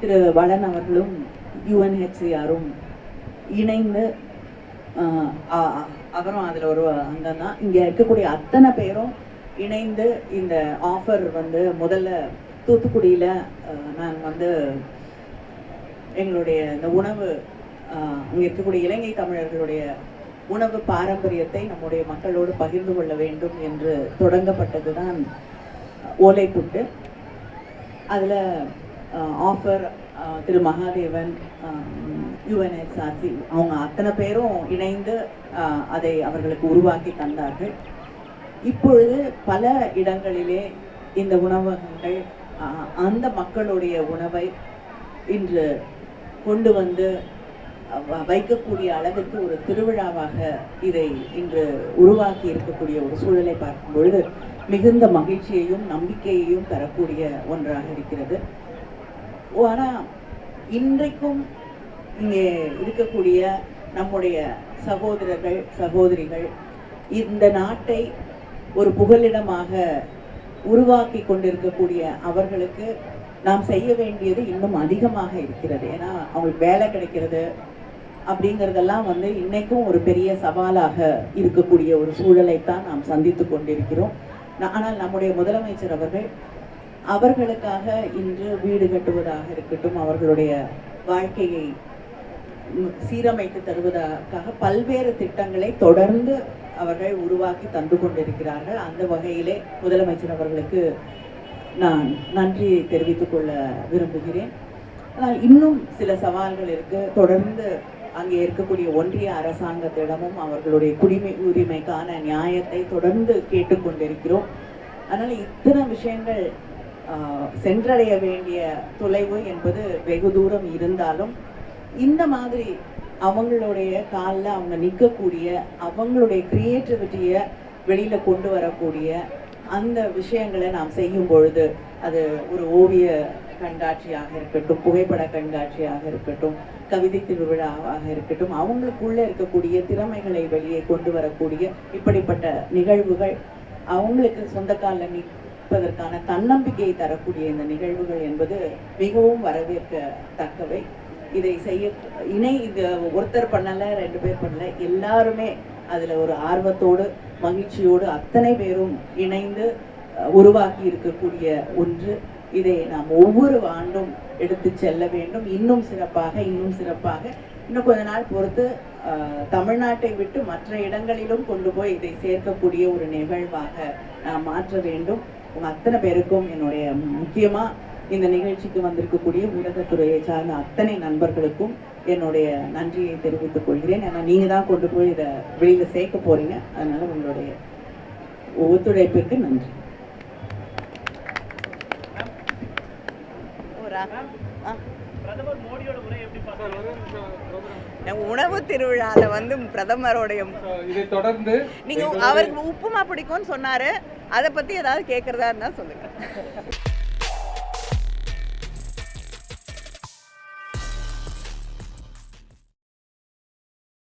திரு வளன் அவர்களும் யுஎன்ஹெச்சிஆரும் இணைந்து அவரும் அதில் ஒரு அங்கம் தான் இங்கே இருக்கக்கூடிய அத்தனை பேரும் இணைந்து இந்த ஆஃபர் வந்து முதல்ல தூத்துக்குடியில் நாங்கள் வந்து எங்களுடைய இந்த உணவு அங்கே இருக்கக்கூடிய இலங்கை தமிழர்களுடைய உணவு பாரம்பரியத்தை நம்முடைய மக்களோடு பகிர்ந்து கொள்ள வேண்டும் என்று தொடங்கப்பட்டது தான் ஓலை புட்டு அதில் Uh, ஆஃபர் uh, திரு மகாதேவன் um, யுஎன்எஸ்ஆர்சி அவங்க அத்தனை பேரும் இணைந்து uh, அதை அவர்களுக்கு உருவாக்கி தந்தார்கள். இப்பொழுது பல இடங்களிலே இந்த உணவகங்கள் அந்த மக்களுடைய உணவை இன்று கொண்டு வந்து அஹ், வ- வைக்கக்கூடிய அளவிற்கு ஒரு திருவிழாவாக இதை இன்று உருவாக்கி இருக்கக்கூடிய ஒரு சூழலை பார்க்கும் பொழுது மிகுந்த மகிழ்ச்சியையும் நம்பிக்கையையும் தரக்கூடிய ஒன்றாக இருக்கிறது. ஆனால் இன்றைக்கும் இங்கே இருக்கக்கூடிய நம்முடைய சகோதரர்கள் சகோதரிகள் இந்த நாட்டை ஒரு புகலிடமாக உருவாக்கி கொண்டிருக்கக்கூடிய அவர்களுக்கு நாம் செய்ய வேண்டியது இன்னும் அதிகமாக இருக்கிறது. ஏன்னா அவங்களுக்கு வேலை கிடைக்கிறது அப்படிங்கிறதெல்லாம் வந்து இன்னைக்கும் ஒரு பெரிய சவாலாக இருக்கக்கூடிய ஒரு சூழலைத்தான் நாம் சந்தித்து கொண்டிருக்கிறோம். ஆனால் நம்முடைய முதலமைச்சர் அவர்கள் அவர்களுக்காக இன்று வீடு கட்டுவதாக இருக்கட்டும் அவர்களுடைய வாழ்க்கையை சீரமைத்து தருவதற்காக பல்வேறு திட்டங்களை தொடர்ந்து அவர்கள் உருவாக்கி தந்து கொண்டிருக்கிறார்கள். அந்த வகையிலே முதலமைச்சர் அவர்களுக்கு நான் நன்றி தெரிவித்துக் கொள்ள விரும்புகிறேன். ஆனால் இன்னும் சில சவால்கள் இருக்கு. தொடர்ந்து அங்கே இருக்கக்கூடிய ஒன்றிய அரசாங்கத்திடமும் அவர்களுடைய குடிமை உரிமைக்கான நியாயத்தை தொடர்ந்து கேட்டுக்கொண்டிருக்கிறோம் அதனால இத்தனை விஷயங்கள் சென்றடைய வேண்டிய தொலைவு என்பது வெகு தூரம் இருந்தாலும் இந்த மாதிரி அவங்களுடைய காலில் அவங்க நிற்கக்கூடிய அவங்களுடைய க்ரியேட்டிவிட்டியை வெளியில கொண்டு வரக்கூடிய அந்த விஷயங்களை நாம் செய்யும் பொழுது அது ஒரு ஓவிய கண்காட்சியாக இருக்கட்டும் புகைப்பட கண்காட்சியாக இருக்கட்டும் கவிதை திருவிழாவாக இருக்கட்டும் அவங்களுக்குள்ள இருக்கக்கூடிய திறமைகளை வெளியே கொண்டு வரக்கூடிய இப்படிப்பட்ட நிகழ்வுகள் அவங்களுக்கு சொந்த காலில் கற்பதற்கான தன்னம்பிக்கையை தரக்கூடிய இந்த நிகழ்வுகள் என்பது மிகவும் வரவேற்கத்தக்கவை. இதை செய்ய இணை இது ஒருத்தர் பண்ணல ரெண்டு பேர் பண்ணல எல்லாருமே அதுல ஒரு ஆர்வத்தோடு மகிழ்ச்சியோடு அத்தனை பேரும் இணைந்து உருவாக்கி இருக்கக்கூடிய ஒன்று. இதை நாம் ஒவ்வொரு ஆண்டும் எடுத்து செல்ல வேண்டும். இன்னும் சிறப்பாக இன்னும் சிறப்பாக. இன்னும் கொஞ்ச நாள் பொறுத்து தமிழ்நாட்டை விட்டு மற்ற இடங்களிலும் கொண்டு போய் இதை சேர்க்கக்கூடிய ஒரு நிகழ்வாக நாம் மாற்ற வேண்டும். அத்தனை பேருக்கும் என்னுடைய முக்கியமா இந்த நிகழ்ச்சிக்கு வந்திருக்கக்கூடிய ஊடகத்துறையை சார்ந்த அத்தனை நண்பர்களுக்கும் என்னுடைய நன்றியை தெரிவித்துக் கொள்கிறேன். ஏன்னா நீங்க தான் கொண்டு போய் இதை வெளியில சேர்க்க போறீங்க. அதனால உங்களுடைய ஒத்துழைப்பிற்கு நன்றி. பிரதமர் மோடியோட உரை எப்படி பார்க்குறீங்க? உணவு திருவிழால வந்து பிரதமருடைய இதை தொடர்ந்து நீங்க அவருக்கு உப்புமா பிடிக்கும்னு சொன்னாரு. அதை பத்தி ஏதாவது கேட்கறதா இருந்தா சொல்லுங்க.